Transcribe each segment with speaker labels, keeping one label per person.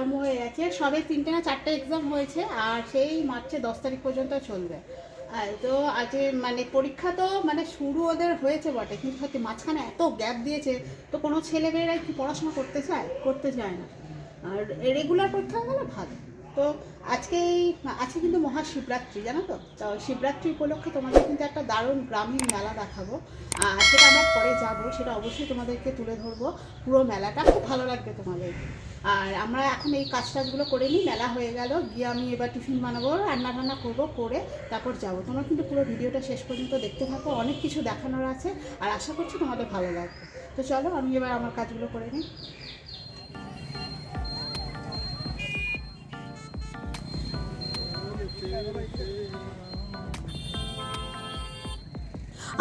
Speaker 1: আরম্ভ হয়ে গেছে। সবে তিনটে না চারটে এক্সাম হয়েছে আর সেই মার্চে দশ তারিখ পর্যন্ত চলবে। তো আজ মানে পরীক্ষা তো মানে শুরু ওদের হয়েছে বটে, কিন্তু সত্যি মাঝখানে এত গ্যাপ দিয়েছে, তো কোনো ছেলেমেয়েরাই কি পড়াশোনা করতে চায়? করতে চায় না। আর রেগুলার পরীক্ষা গেলে ভালো। তো আজকে এই, আজকে কিন্তু মহাশিবরাত্রি, জানো তো? তো শিবরাত্রি উপলক্ষে তোমাদের কিন্তু একটা দারুণ গ্রামীণ মেলা দেখাবো। আর সেটা আমরা পরে যাব, সেটা অবশ্যই তোমাদেরকে তুলে ধরবো। পুরো মেলাটা, খুব ভালো লাগবে তোমাদের। আর আমরা এখন এই কাজ টাজগুলো করে নিই, মেলা হয়ে গেল। গিয়ে আমি এবার টিফিন বানাবো, রান্না বান্না করব, করে তারপর যাব। তোমরা কিন্তু পুরো ভিডিওটা শেষ পর্যন্ত দেখতে থাকো, অনেক কিছু দেখানোর আছে, আর আশা করছি তোমাদের ভালো লাগবে। তো চলো, আমি এবার আমার কাজগুলো করে নিই।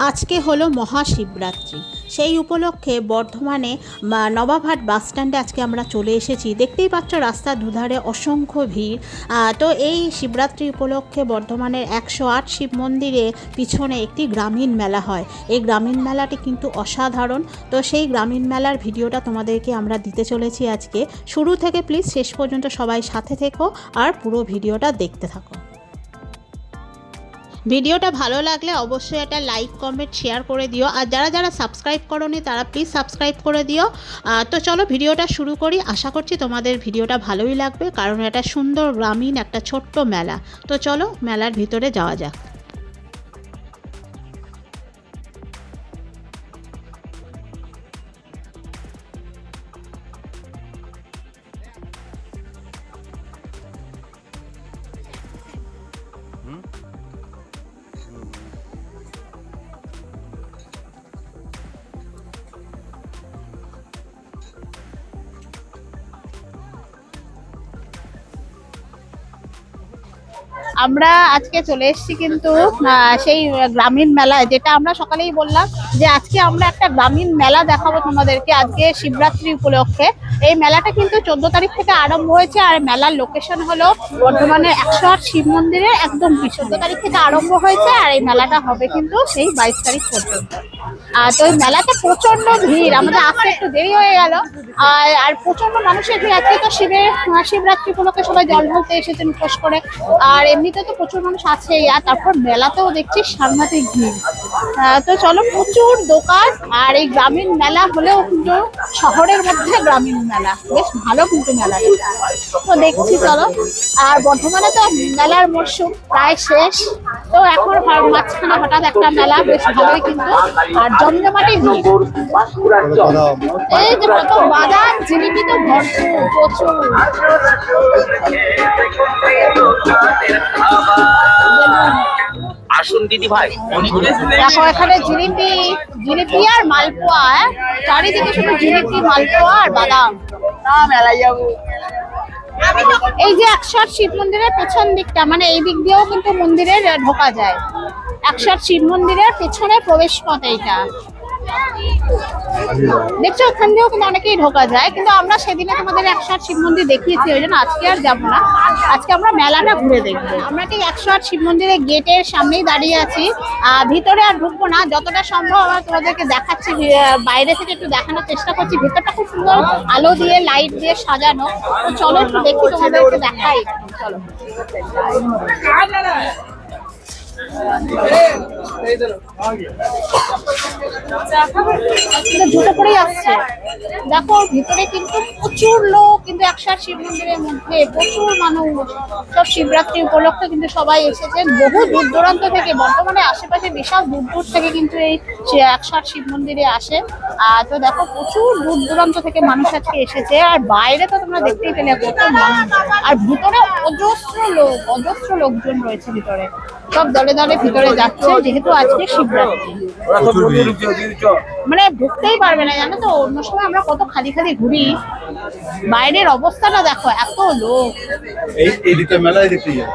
Speaker 1: আজকে হলো মহাশিবরাত্রি। সেই উপলক্ষে বর্ধমানে নবাবহাট বাস স্ট্যান্ডে আজকে আমরা চলে এসেছি। দেখতেই পাচ্ছ রাস্তার দুধারে অসংখ্য ভিড়। তো এই শিবরাত্রি উপলক্ষে বর্ধমানের একশো আট শিব মন্দিরে পিছনে একটি গ্রামীণ মেলা হয়। এই গ্রামীণ মেলাটি কিন্তু অসাধারণ। তো সেই গ্রামীণ মেলার ভিডিওটা তোমাদেরকে আমরা দিতে চলেছি আজকে। শুরু থেকে প্লিজ শেষ পর্যন্ত সবাই সাথে থেকো আর পুরো ভিডিওটা দেখতে থাকো। ভিডিওটা ভালো লাগলে অবশ্যই একটা লাইক কমেন্ট শেয়ার করে দিও। আর যারা যারা সাবস্ক্রাইব করনি, তারা প্লিজ সাবস্ক্রাইব করে দিও। তো চলো ভিডিওটা শুরু করি। আশা করছি তোমাদের ভিডিওটা ভালোই লাগবে, কারণ এটা সুন্দর গ্রামীণ একটা ছোট্ট মেলা। তো চলো মেলার ভিতরে যাওয়া যাক। আমরা আজকে চলে এসেছি কিন্তু সেই গ্রামীণ মেলায়, যেটা আমরা সকালেই বললাম যে আজকে আমরা একটা গ্রামীণ মেলা দেখাবো তোমাদেরকে আজকে শিবরাত্রি উপলক্ষে। এই মেলাটা কিন্তু চোদ্দ তারিখ থেকে আরম্ভ হয়েছে আর মেলার লোকেশন হলো বর্ধমানের একশো আট শিব মন্দিরের একদম চোদ্দ তারিখ থেকে আরম্ভ হয়েছে আর এই মেলাটা হবে কিন্তু সেই বাইশ তারিখ পর্যন্ত। আর তো মেলাতে প্রচণ্ড ভিড়। আমাদের আসতে একটু দেরি হয়ে গেল। আর আর প্রচণ্ড মানুষের ভিড়। আজকে তো শিবের শিবরাত্রি উপলক্ষে সবাই জল ঢালতে এসেছেন উপোস করে আর এমনিতে তো প্রচুর মানুষ আছেই আর তারপর মেলাতেও দেখছি সাংঘাতিক ভিড়। তো চলো, প্রচুর দোকান। আর এই গ্রামীণ মেলা হলেও কিন্তু শহরের মধ্যে গ্রামীণ মেলা। বেশ ভালো কিন্তু মেলা তো দেখছি, চলো। আর বর্ধমানে তো মেলার মরশুম। প্রায় শেষ। তো এখন মাঝখানে হঠাৎ একটা মেলা বেশ ভালোই কিন্তু। আর জমজমাটি ভিড় এই যে কত বাদাম জিলিপি তো ভরপুর প্রচুর।
Speaker 2: আসুন দিদি ভাই
Speaker 1: দেখো এখানে জিলিপি জিলিপি আর মালপোয়া হ্যাঁ? চারিদিকে শুধু জিলিপি মালপোয়া আর বাদাম।
Speaker 2: মেলায় যাব।
Speaker 1: এই যে একশো শিব মন্দিরের পেছন দিকটা মানে এই দিক দিয়েও কিন্তু মন্দিরের ঢোকা যায়। একশো শিব মন্দিরের পেছনে প্রবেশ পথ এইটা। দেখছ ওখান দিয়েও কিন্তু অনেকেই ঢোকা যায়, কিন্তু আমরা সেদিনে তোমাদের একশো আট শিব মন্দির দেখিয়েছি, ওই জন্য আজকে আর যাব না। আজকে আমরা মেলাটা ঘুরে দেখব। আমরা ঠিক একশো আট শিব মন্দিরের গেটের সামনেই দাঁড়িয়ে আছি। ভিতরে আর ঢুকবো না, যতটা সম্ভব আমরা তোমাদেরকে দেখাচ্ছি বাইরে থেকে একটু দেখানোর চেষ্টা করছি। ভিতরটা খুব সুন্দর আলো দিয়ে, লাইট দিয়ে সাজানো। তো চলো একটু দেখি তোমাদেরকে দেখাই। চলো। কিন্তু করেই আসছে। দেখো, ভিতরে কিন্তু প্রচুর লোক, কিন্তু একসাথ শিব মন্দিরের মধ্যে প্রচুর মানুষ। সব শিবরাত্রি উপলক্ষে কিন্তু সবাই এসেছে বহু দূর দূরান্ত থেকে, বর্তমানে আশেপাশে বিশাল দূর দূর থেকে কিন্তু এই একসাথ শিব মন্দিরে আসে তো দেখো প্রচুর দূর দূরান্ত থেকে মানুষ আজকে এসেছে আর বাইরে তো তোমরা দেখতেই পেলে কত মানুষ। আর ভিতরে অজস্র লোক অজস্র লোকজন রয়েছে ভিতরে। সব দলে দলে ভিতরে যাচ্ছে যেহেতু আজকে শিবরাত্রি। মানে ঢুকতেই পারবে না জানো তো অন্য সময় আমরা কত খালি খালি ঘুরি। বাইরের অবস্থাটা দেখো এত লোক।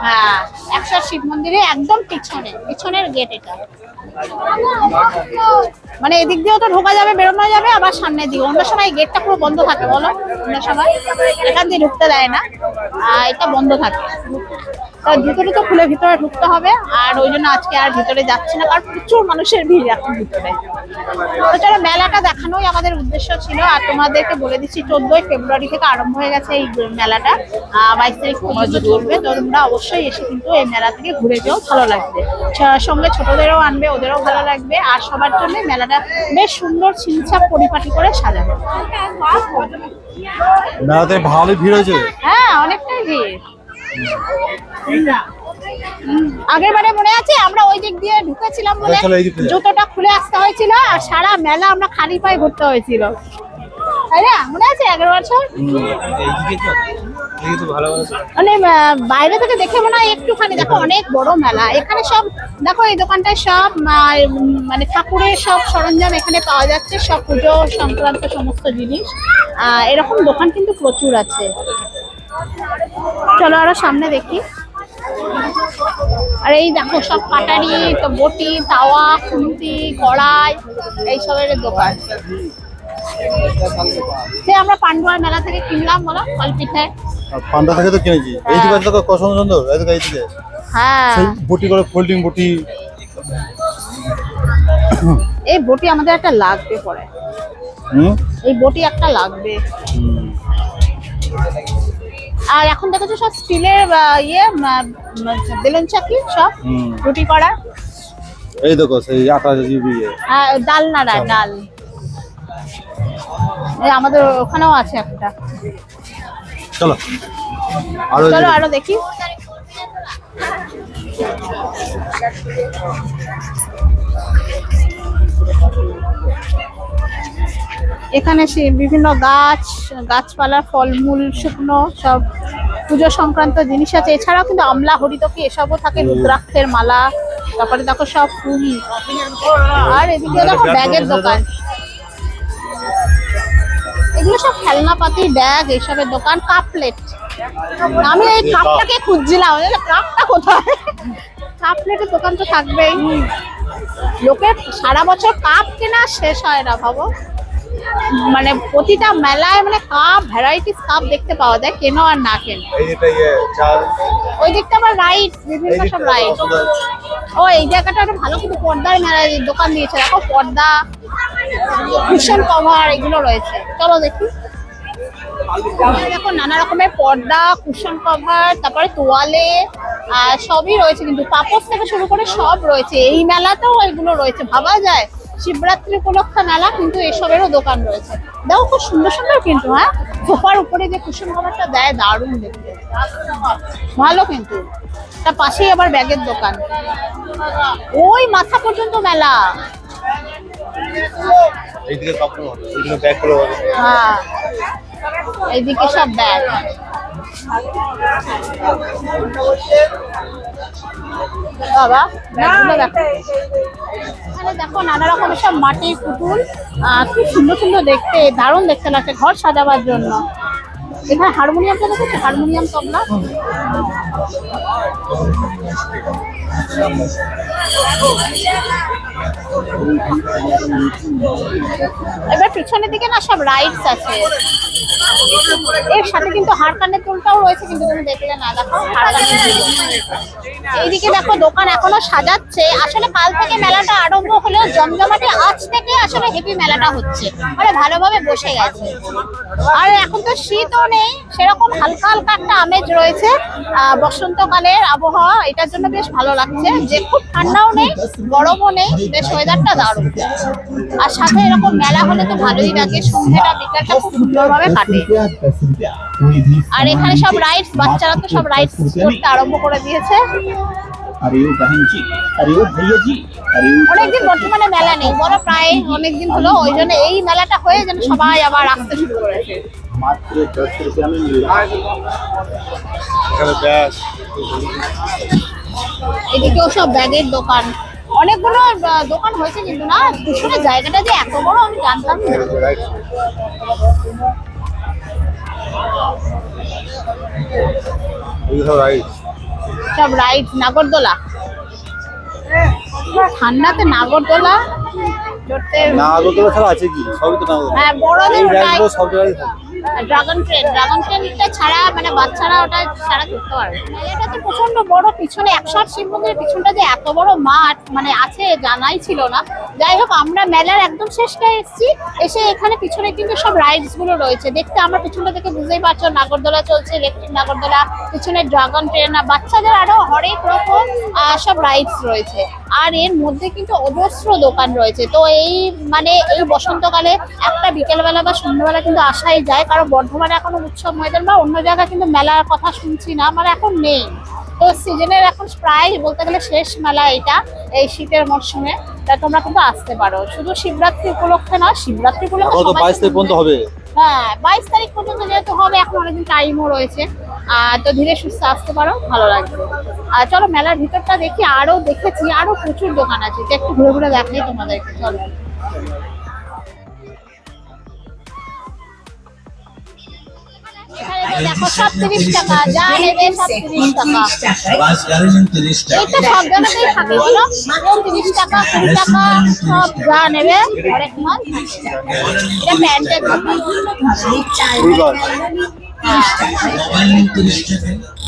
Speaker 1: হ্যাঁ একশো শিব মন্দিরে একদম পিছনে পিছনের গেট এটা। মানে এদিক দিয়েও তো ঢোকা যাবে, বেরোনো যাবে, আবার সামনে দিয়ে অন্য সময় গেটটা পুরো বন্ধ থাকে, বলো? অন্য সময়। এখান দিয়ে ঢুকতে দেয় না। এটা বন্ধ থাকে। তা জুতো টুতো খুলে ভিতরে ঢুকতে হবে আর ওই জন্য আজকে আর ভিতরে যাচ্ছি না কারণ প্রচুর মানুষের ভিড় এখন ভিতরে। তো চলো মেলাটা দেখানোই আমাদের উদ্দেশ্য ছিল আর তোমাদেরকে বলে দিচ্ছি চোদ্দই ফেব্রুয়ারি থেকে আরম্ভ হয়ে গেছে এই মেলাটা। বাইশ তারিখ পর্যন্ত চলবে তো তোমরা অবশ্যই এসে কিন্তু এই মেলা থেকে ঘুরে যেও ভালো লাগবে। সঙ্গে ছোটদেরও আনবে ওদেরও ভালো লাগবে আর সবার জন্য মেলাটা বেশ সুন্দর ছিমছাপ পরিপাটি করে সাজানো।
Speaker 3: মেলাতে ভালোই ভিড়। হয়েছে
Speaker 1: হ্যাঁ অনেকটাই ভিড়। আগের বারে মনে আছে? আমরা ওই দিক দিয়ে ঢুকেছিলাম বলে। জুতোটা খুলে আসতে হয়েছিল আর সারা মেলা আমরা খালি পায়ে ঘুরতে হয়েছিল। তাই না? মনে আছে আগের বছর? মানে বাইরে থেকে দেখে মনে হয় একটুখানি দেখো অনেক বড় মেলা। এখানে সব দেখো এই দোকানটায় সব মানে ঠাকুরের সব সরঞ্জাম এখানে পাওয়া যাচ্ছে সব পুজো সংক্রান্ত সমস্ত জিনিস। আহ, এরকম দোকান কিন্তু প্রচুর আছে। চলো আরও সামনে দেখি। আর এই দেখো সব কাটারি তো বটি তাওয়া খুন্তি কড়াই এইসবের দোকান। সে আমরা পান্ডুয়ার মেলা থেকে কিনলাম বলো কলপিঠায়
Speaker 3: আর পান্ডা থেকে তো কিনেছি। এই দিকে কত সুন্দর এই দিকে এই দিকে।
Speaker 1: হ্যাঁ।
Speaker 3: বটি করে ফোল্ডিং বটি।
Speaker 1: এই বটি আমাদের একটা লাগবে পরে।
Speaker 3: হুম?
Speaker 1: এই বটি একটা লাগবে।
Speaker 3: হুম।
Speaker 1: আর এখন দেখেছ সব স্টিলের ইয়ে বেলুন চাকি সব রুটি করা।
Speaker 3: এই দেখো সেই আটা জিবি
Speaker 1: ডাল নাড়া ডাল এই আমাদের ওখানেও আছে একটা।
Speaker 3: চলো। আরও
Speaker 1: চলো আরও দেখি। এখানে সে বিভিন্ন গাছ গাছপালা ফলমূল শুকনো সব পুজো সংক্রান্ত জিনিস আছে। এছাড়াও কিন্তু আমলা হরিতকি এসবও থাকে রুদ্রাক্ষের মালা তারপরে দেখো সব ফুল। আর এদিকে দেখো ব্যাগের দোকান। এগুলো সব খেলনাপাতি ব্যাগ এইসবের দোকান কাপ প্লেট। আমি এই কাপটাকে খুঁজছিলাম কাপটা কোথায়? কাপ প্লেটের দোকান তো থাকবেই। লোকের সারা বছর কাপ কেনা শেষ হয় না ভাবো। মানে প্রতিটা মেলায় মানে কাপ ভ্যারাইটিস কাপ দেখতে পাওয়া যায় কেন আর না কেনো।
Speaker 3: ইয়ে
Speaker 1: ওই দিকটা আবার রাইট বিভিন্ন সব রাইড ও এই জায়গাটা একটা ভালো কিন্তু পর্দার মেলায় দোকান দিয়েছে। দেখো পর্দা কুশন কভার এগুলো রয়েছে। চলো দেখি। দেখো নানা রকমের পর্দা কুশন কভার তারপরে তোয়ালে আর সবই রয়েছে কিন্তু। পাপোশ থেকে শুরু করে সব রয়েছে। এই মেলাতেও এগুলো রয়েছে ভাবা যায়? শিবরাত্রি উপলক্ষে মেলা কিন্তু এসবেরও দোকান রয়েছে। দেখো খুব সুন্দর সুন্দর কিন্তু হ্যাঁ? সোফার উপরে যে কুশন কভারটা দেয় দারুণ দেখতে। ভালো কিন্তু। তার পাশেই আবার ব্যাগের দোকান। ওই মাথা পর্যন্ত মেলা।
Speaker 3: এইদিকে
Speaker 1: হ্যাঁ। এইদিকে সব ব্যাগ। বাবা ব্যাগগুলো দেখো এখানে দেখো, নানা রকমের সব মাটির পুতুল খুব সুন্দর সুন্দর দেখতে, দারুণ দেখতে লাগছে, ঘর সাজাবার জন্য। এখানে হারমোনিয়ামটা দেখেছ? হারমোনিয়াম তবলা? এবার পিছনের দিকে না সব রাইডস আছে। এর সাথে কিন্তু হাড় কানের দুলটাও রয়েছে, কিন্তু তুমি দেখলে না, দেখো হাড় কানের এইদিকে দেখো, দোকান এখনও সাজাচ্ছে। আসলে কাল থেকে মেলাটা আরম্ভ হলেও জমজমাটে আজ থেকে আসলে হেভি মেলাটা হচ্ছে। মানে ভালোভাবে বসে গেছে। আর এখন তো শীতও নেই, সেরকম হালকা হালকা একটা আমেজ রয়েছে। বসন্তকালের আবহাওয়া, এটার জন্য বেশ ভালো লাগছে। যে খুব ঠান্ডাও নেই, গরমও নেই, বেশ বেশ ওয়েদারটা দারুণ। আর সাথে এরকম মেলা হলে তো ভালোই লাগে সন্ধ্যেটা বিকালটা খুব সুন্দরভাবে কাটে। আর এখানে সব রাইডস বাচ্চারা তো সব রাইডস করতে আরম্ভ করে দিয়েছে। অনেকদিন বর্তমানে মেলা নেই বলো প্রায় অনেকদিন হলো ওই জন্য এই মেলাটা হয়ে যেন সবাই আবার আসতে শুরু করেছে। এদিকেও সব ব্যাগের দোকান। অনেকগুলো দোকান হয়েছে কিন্তু না কুসুমের জায়গাটা যে এত বড় আমি জানতাম না।
Speaker 3: সব
Speaker 1: রাইড নাগরদোলা। ঠান্ডাতে নাগরদোলা চড়তে
Speaker 3: না আগরতলা ছাড়া আছে কি? সবই তো নাগরদোলা।
Speaker 1: হ্যাঁ বড়দের
Speaker 3: সব জায়গায়
Speaker 1: ড্রাগন ট্রেন ড্রাগন ট্রেনটা ছাড়া মানে বাচ্চারা ওটা ছাড়া করতে পারবে। এটা তো প্রচণ্ড বড় পিছনে একশো আট শিব মন্দিরের পিছনটা যে এত বড় মাঠ মানে আছে, জানাই ছিল না। যাই হোক, আমরা মেলার একদম শেষটায় এসেছি। এসে এখানে পিছনে কিন্তু সব রাইডসগুলো রয়েছে। দেখতে আমরা পিছনটা থেকে বুঝতেই পারছ, নাগরদোলা চলছে ইলেকট্রিক নাগরদোলা, পিছনে ড্রাগন ট্রেন বাচ্চাদের আরও হরেক রকম সব রাইডস রয়েছে। আর এর মধ্যে কিন্তু অজস্র দোকান রয়েছে। তো এই মানে এই বসন্তকালে একটা বিকেলবেলা বা সন্ধ্যাবেলা কিন্তু আসাই যায় কারণ বর্ধমানে এখনও উৎসব ময়দান বা অন্য জায়গায় কিন্তু মেলার কথা শুনছি না মানে এখন নেই। তো সিজনের এখন প্রায় বলতে গেলে শেষ মেলা এটা এই শীতের মরশুমে। তা তোমরা কিন্তু আসতে পারো। শুধু শিবরাত্রি উপলক্ষে নয় শিবরাত্রি উপলক্ষে
Speaker 3: হবে।
Speaker 1: হ্যাঁ বাইশ তারিখ পর্যন্ত যেহেতু হবে, এখন অনেকদিন টাইমও রয়েছে। আর তো ধীরে সুস্থ আসতে পারো, ভালো লাগবে। আর চলো, মেলার ভিতরটা দেখি, আরও দেখেছি, আরও প্রচুর দোকান আছে। একটু ঘুরে ঘুরে দেখাই তোমাদেরকে, চলো। দেখো সব তিরিশ টাকা যা নেবে সব তিরিশ টাকা।
Speaker 4: তিরিশ
Speaker 1: সব জায়গাতেই থাকে বলো। তিরিশ টাকা কুড়ি টাকা সব যা নেবে হরেক মাল এটা প্যান্টের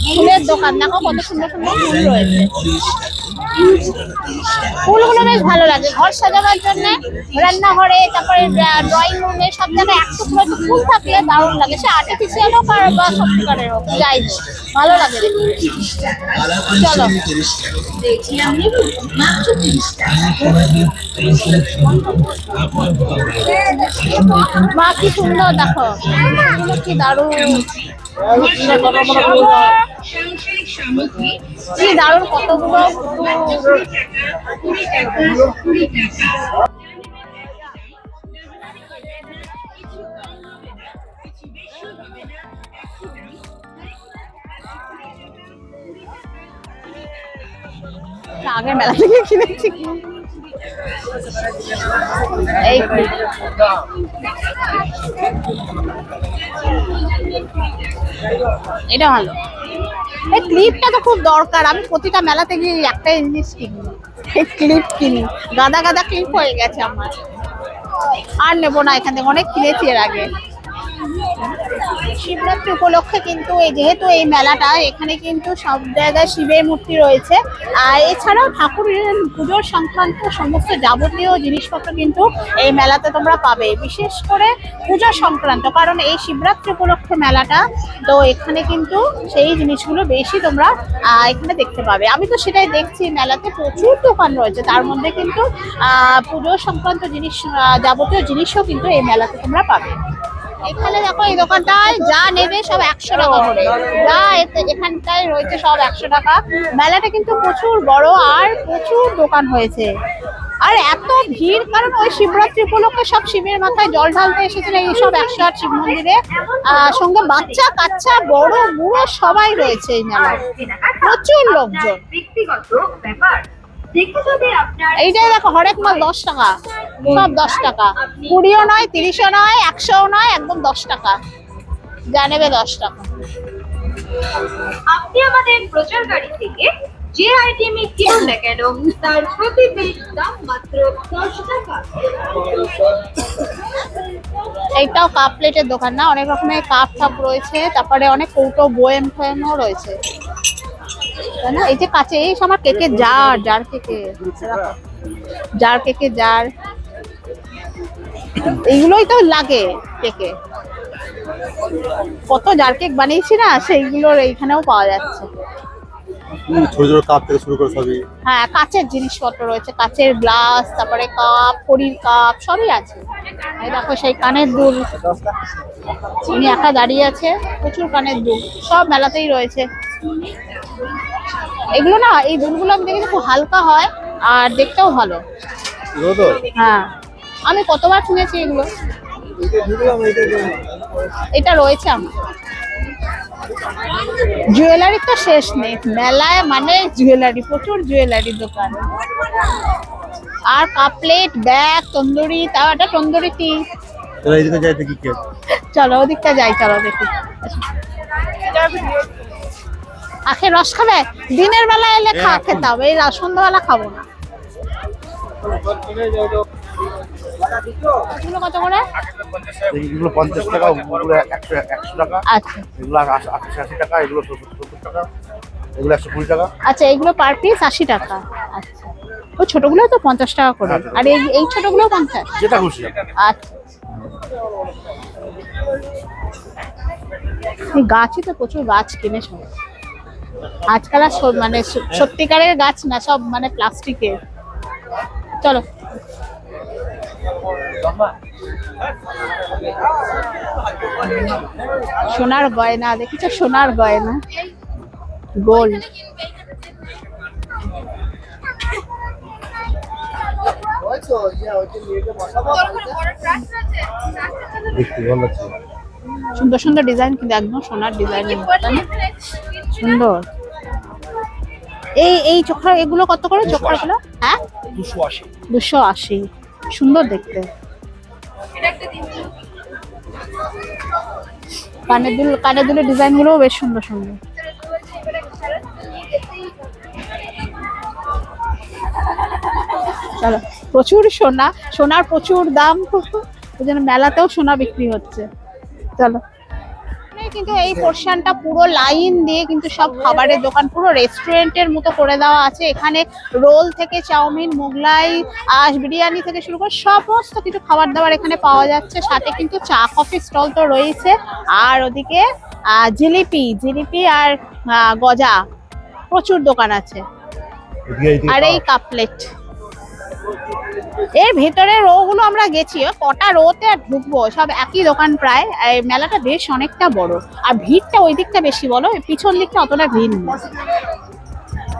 Speaker 1: ফুলের দোকান দেখো কত সুন্দর সুন্দর ফুল রয়েছে। ফুলগুলো বেশ ভালো লাগে। ঘর সাজাবার জন্য রান্নাঘরে, তারপরে ড্রয়িং রুমে সব জায়গায় একটু করে একটু ফুল থাকলে দারুণ লাগে। সে আর্টিফিশিয়াল হোক আর বা সত্যিকারের হোক, যাই হোক, ভালো লাগে চলো। মা, কি সুন্দর, দেখো। কি দারুণ। কি দারুণ কতগুলো আগের মেলা থেকে কিনেছি। এটা ভালো। এই ক্লিপটা তো খুব দরকার। আমি প্রতিটা মেলাতে গিয়ে একটা জিনিস কিনি এই ক্লিপ কিনি। গাদা গাদা ক্লিপ হয়ে গেছে আমার। আর নেব না এখান থেকে। অনেক কিনেছি এর আগে। শিবরাত্রি উপলক্ষে কিন্তু এই যেহেতু এই মেলাটা এখানে কিন্তু সব জায়গায় শিবের মূর্তি রয়েছে। আর এছাড়াও ঠাকুরের পুজোর সংক্রান্ত সমস্ত যাবতীয় জিনিসপত্র কিন্তু এই মেলাতে তোমরা পাবে। বিশেষ করে পুজো সংক্রান্ত কারণ এই শিবরাত্রি উপলক্ষে মেলাটা তো এখানে কিন্তু সেই জিনিসগুলো বেশি তোমরা এখানে দেখতে পাবে। আমি তো সেটাই দেখছি মেলাতে প্রচুর দোকান রয়েছে। তার মধ্যে কিন্তু আহ, পুজো সংক্রান্ত জিনিস যাবতীয় জিনিসও কিন্তু এই মেলাতে তোমরা পাবে। এখানে দেখো, এই দোকানটায় যা নেবে সব একশো টাকা করে। যা এখানটায় রয়েছে সব একশো টাকা। মেলাটা কিন্তু প্রচুর বড় আর প্রচুর দোকান হয়েছে। আর এত ভিড়, কারণ ওই শিবরাত্রি উপলক্ষে সব শিবের মাথায় জল ঢালতে এসেছিল, এই সব একশো আট শিব মন্দিরে। সঙ্গে বাচ্চা, কাচ্চা, বড়, বুড়ো সবাই রয়েছে এই মেলায়। প্রচুর লোকজন।
Speaker 5: ব্যক্তিগত ব্যাপার।
Speaker 1: এইটাই দেখো হরেক মাল দশ টাকা। সব দশ টাকা। কুড়িও নয় তিরিশও নয় একশোও নয় একদম দশ টাকা। যা নেবে দশ টাকা।
Speaker 5: আপনি আমাদের প্রচার গাড়ি থেকে যে আইটেমে কিনুন না কেন তার প্রতি পিস দাম মাত্র দশ টাকা।
Speaker 1: এইটাও কাপ প্লেটের দোকান না? অনেক রকমের কাপ টাপ রয়েছে তারপরে অনেক কৌটো বয়েম ফয়েমও রয়েছে। তাই না? এই যে কাছে এই আমার কেকের জার জার কেকে। জার কেকে, জার। এইগুলোই তো লাগে কেকে। কত জার কেক বানিয়েছি না, সেইগুলোর এইখানেও পাওয়া যাচ্ছে।
Speaker 3: ছোট ছোট কাপ থেকে শুরু করে সবই।
Speaker 1: হ্যাঁ কাচের জিনিসপত্র রয়েছে কাচের গ্লাস তারপরে কাপ খড়ির কাপ সবই আছে। এই দেখো সেই কানের দুল। উনি একা দাঁড়িয়ে আছে প্রচুর কানের দুল। সব মেলাতেই রয়েছে। এগুলো না এই দুলগুলো আমি দেখেছি খুব হালকা হয় আর দেখতেও ভালো। হ্যাঁ। আমি কতবার শুনেছি এগুলো। এটা রয়েছে আমার। জুয়েলারি তো শেষ নেই। মেলায় মানে জুয়েলারি প্রচুর জুয়েলারি দোকান। আর কাপ প্লেট ব্যাগ তন্দুরি তাও একটা তন্দুরি টি চলো ওদিকটা যাই চলো দেখি। আখের রস খাবে? দিনের বেলা এলে খা
Speaker 3: হ্যাঁ,
Speaker 1: খেতে হবে। এই সন্ধ্যাবেলা খাব না। এগুলো কত করে?
Speaker 3: এইগুলো পঞ্চাশ টাকা ওগুলো একশো একশো টাকা।
Speaker 1: আচ্ছা।
Speaker 3: এগুলো আশি টাকা এগুলো সত্তর টাকা এগুলো একশো কুড়ি টাকা।
Speaker 1: আচ্ছা এইগুলো পার পিস আশি টাকা। আচ্ছা। ও ছোটগুলো তো পঞ্চাশ টাকা করে। আর এই এই ছোটগুলো পঞ্চাশ?
Speaker 3: যেটা খুশি।
Speaker 1: আচ্ছা। এই গাছই তো প্রচুর গাছ কিনে সব। আজকাল আর মানে সত্যিকারের গাছ না সব মানে প্লাস্টিকের। চলো। সোনার গয়না দেখেছ সোনার গয়না? গোল্ড সুন্দর সুন্দর ডিজাইন কিন্তু একদম সোনার ডিজাইন সুন্দর। এই এই চোখা এগুলো কত করে? চোখাগুলো? হ্যাঁ?
Speaker 6: দুশো আশি।
Speaker 1: দুশো আশি। সুন্দর দেখতে। কানের দুল, কানের দুলের ডিজাইনগুলো বেশ সুন্দর সুন্দর। চলো, প্রচুর সোনা, সোনার প্রচুর দাম ওই জন্য মেলাতেও সোনা বিক্রি হচ্ছে। চলো। কিন্তু এই পোর্শনটা পুরো লাইন দিয়ে কিন্তু সব খাবারের দোকান পুরো রেস্টুরেন্টের মতো করে দেওয়া আছে। এখানে রোল থেকে চাউমিন মোগলাই আশ বিরিয়ানি থেকে শুরু করে সমস্ত কিছু খাবার দাবার এখানে পাওয়া যাচ্ছে। সাথে কিন্তু চা কফি স্টল তো রয়েছে। আর ওদিকে আহ, জিলিপি জিলিপি আর গজা প্রচুর দোকান আছে। আর এই কাপলেট এর ভেতরে রো গুলো আমরা গেছি কটা রোতে আর ঢুকবো সব একই দোকান প্রায়। মেলাটা বেশ অনেকটা বড়। আর ভিড়টা ওই দিকটা বেশি বলো পিছন দিকটা অতটা ভিড় নেই।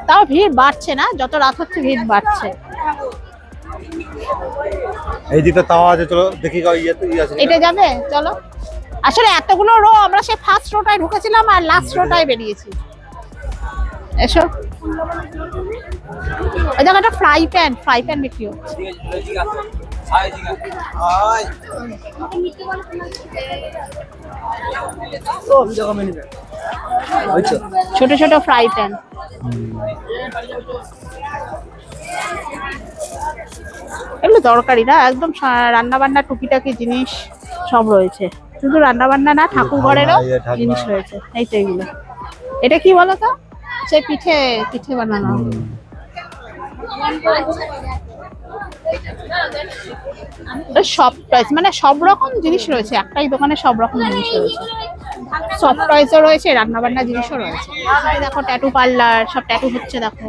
Speaker 1: তাও ভিড় বাড়ছে না যত রাত হচ্ছে ভিড় বাড়ছে।
Speaker 3: এই দিকটা তাওয়া আছে চলো দেখি ইয়ে ইয়ে
Speaker 1: এটা যাবে? চলো। আসলে এতগুলো রো আমরা সে ফার্স্ট রোটায় ঢুকেছিলাম আর লাস্ট রোটায় বেরিয়েছি। এসো। ওই জায়গাটা ফ্রাই প্যান ফ্রাই প্যান বিক্রি হচ্ছে। ছোট ছোট ফ্রাই প্যান এগুলো দরকারি না একদম রান্না বান্না টুকিটাকি জিনিস সব রয়েছে। শুধু রান্না বান্না না ঠাকুর ঘরেরও। জিনিস রয়েছে। এই তো এগুলো। এটা কি বলো তো সে পিঠে পিঠে বানানো। সব টয়েস মানে সব রকম জিনিস রয়েছে একটাই দোকানে সব রকম জিনিস রয়েছে। সফট টয়েসও রয়েছে রান্না বান্না জিনিসও রয়েছে। দেখো ট্যাটু পার্লার সব ট্যাটু হচ্ছে দেখো।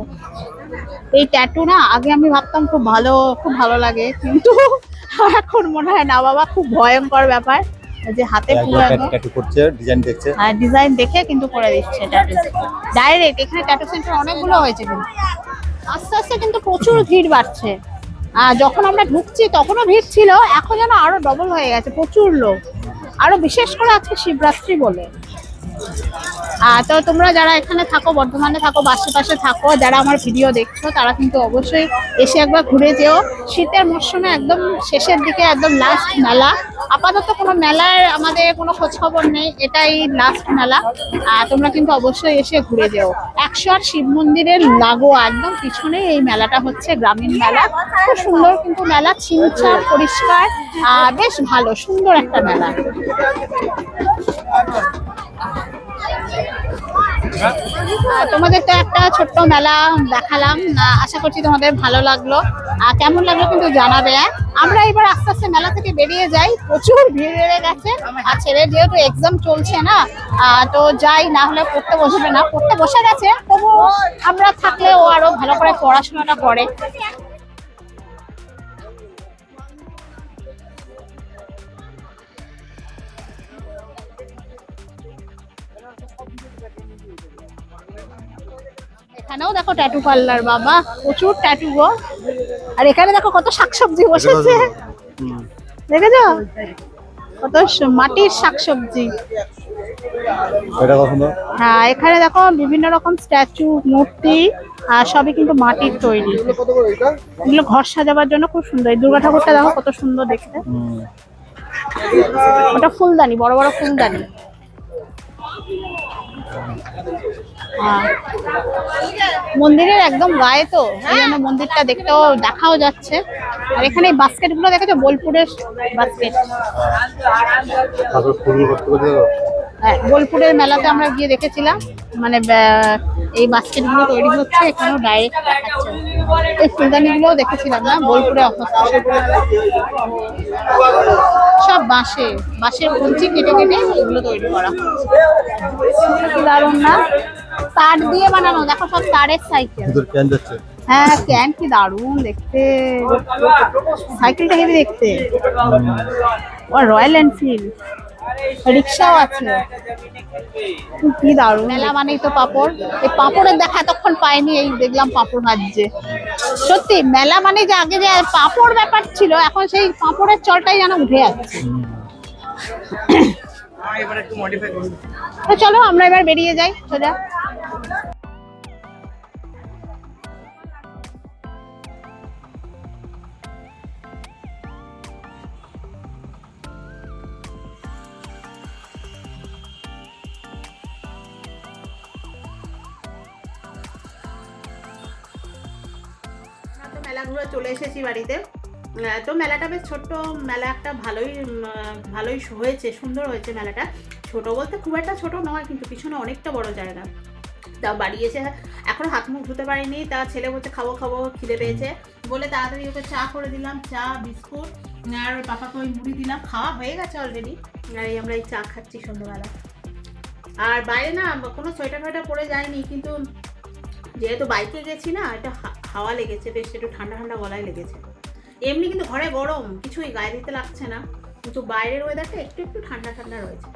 Speaker 1: এই ট্যাটু না আগে আমি ভাবতাম খুব ভালো খুব ভালো লাগে কিন্তু এখন মনে হয় না বাবা খুব ভয়ঙ্কর ব্যাপার। যে হাতে পুরো
Speaker 3: ট্যাটু করছে ডিজাইন দেখছে।
Speaker 1: আর ডিজাইন দেখে কিন্তু করে দিচ্ছে ট্যাটু ডাইরেক্ট এখানে ট্যাটু সেন্টার অনেকগুলো হয়েছে কিন্তু। আস্তে আস্তে কিন্তু প্রচুর ভিড় বাড়ছে। আর যখন আমরা ঢুকছি তখনও ভিড় ছিল, এখন যেন আরও ডবল হয়ে গেছে, প্রচুর লোক। আরও বিশেষ করে আজকে শিবরাত্রি বলে। তো তোমরা যারা এখানে থাকো, বর্ধমানে থাকো আশেপাশে থাকো, যারা আমার ভিডিও দেখছ, তারা কিন্তু অবশ্যই এসে একবার ঘুরে যেও। শীতের মরশুমে একদম শেষের দিকে, একদম লাস্ট মেলা। আপাতত কোনো মেলার আমাদের কোনো খোঁজখবর নেই, এটাই লাস্ট মেলা। তোমরা কিন্তু অবশ্যই এসে ঘুরে যেও। একশো আর শিব মন্দিরের লাগোয়া, একদম পিছনে এই মেলাটা হচ্ছে, গ্রামীণ মেলা। খুব সুন্দর কিন্তু মেলা, ছিমছাম, পরিষ্কার বেশ ভালো, সুন্দর একটা মেলা। তোমাদের তো একটা ছোট্ট মেলা দেখালাম। আশা করছি তোমাদের ভালো লাগল। কেমন লাগল কিন্তু জানাবে? আমরা এবার আস্তে আস্তে মেলা থেকে বেরিয়ে যাই। প্রচুর ভিড় বেড়ে গেছে। আর ছেলের যেহেতু এক্সাম চলছে না তো যাই, না হলে পড়তে বসবে না। পড়তে বসে গেছে তবু আমরা থাকলে ও আরও ভালো করে পড়াশোনাটা করে। এখানেও দেখো ট্যাটু পার্লার বাবা প্রচুর ট্যাটু গো। আর এখানে দেখো কত শাকসবজি বসেছে। দেখেছ? কত মাটির শাকসবজি। হ্যাঁ এখানে দেখো বিভিন্ন রকম স্ট্যাচু মূর্তি আর সবই কিন্তু মাটির তৈরি। এগুলো ঘর সাজাবার জন্য খুব সুন্দর। এই দুর্গা ঠাকুরটা দেখো কত সুন্দর দেখতে।
Speaker 3: হুম।
Speaker 1: ওটা ফুলদানি বড় বড় ফুলদানি। মন্দিরের একদম গায়ে তো মন্দিরটা দেখতেও দেখাও যাচ্ছে। আর এখানে বাস্কেটগুলো দেখেছ? বোলপুরের বাস্কেট। হ্যাঁ, বোলপুরের মেলাতে আমরা গিয়ে দেখেছিলাম। মানে এই বাস্কেটগুলো তৈরি হচ্ছে এখানেও ডাইরেক্ট দেখাচ্ছে। এই ফুলদানি গুলোও দেখেছিলাম না? বোলপুরে অবস্থা সব বাঁশে। বাঁশের কঞ্চি কেটে কেটে এগুলো তৈরি করা কি দারুণ না? তার দিয়ে বানানো দেখো সব তারের সাইকেল হ্যাঁ ক্যান কি দারুণ দেখতে। সাইকেলটা হেভি দেখতে। ও রয়্যাল এনফিল্ড রিক্সাও আছে। কি দারুণ। মেলা মানেই তো পাপড়। এই পাপড়ের দেখা এতক্ষণ পাইনি এই দেখলাম পাপড় ভাজছে। সত্যি মেলা মানে যে আগে যে পাপড় ব্যাপার ছিল এখন সেই পাপড়ের চলটাই যেন উঠে যাচ্ছে। তো চলো আমরা এবার বেরিয়ে যাই সোজা। বাড়িতে। তো মেলাটা বেশ ছোট্ট মেলা, একটা ভালোই ভালোই হয়েছে, সুন্দর হয়েছে মেলাটা। ছোট বলতে খুব একটা ছোট নয়, কিন্তু পিছনে অনেকটা বড় জায়গা। তা বাড়ি এসে এখনও হাত মুখ ধুতে পারিনি, তা ছেলে বলছে, খাব খাব, খিদে পেয়েছে। বলে তাড়াতাড়ি ওকে চা করে দিলাম, চা, বিস্কুট, আর পাপাকে ওই মুড়ি দিলাম, খাওয়া হয়ে গেছে অলরেডি আর এই আমরা এই চা খাচ্ছি সন্ধ্যাবেলা। আর বাইরে না, কোনো সোয়েটার ফোয়েটার পরে যায়নি কিন্তু যেহেতু বাইকে গেছি না, এটা হাওয়া লেগেছে, বেশ একটু ঠান্ডা ঠান্ডা গলায় লেগেছে। এমনি কিন্তু ঘরে গরম, কিছুই গায়ে দিতে লাগছে না। কিন্তু বাইরের ওয়েদারটা একটু একটু ঠান্ডা ঠান্ডা রয়েছে।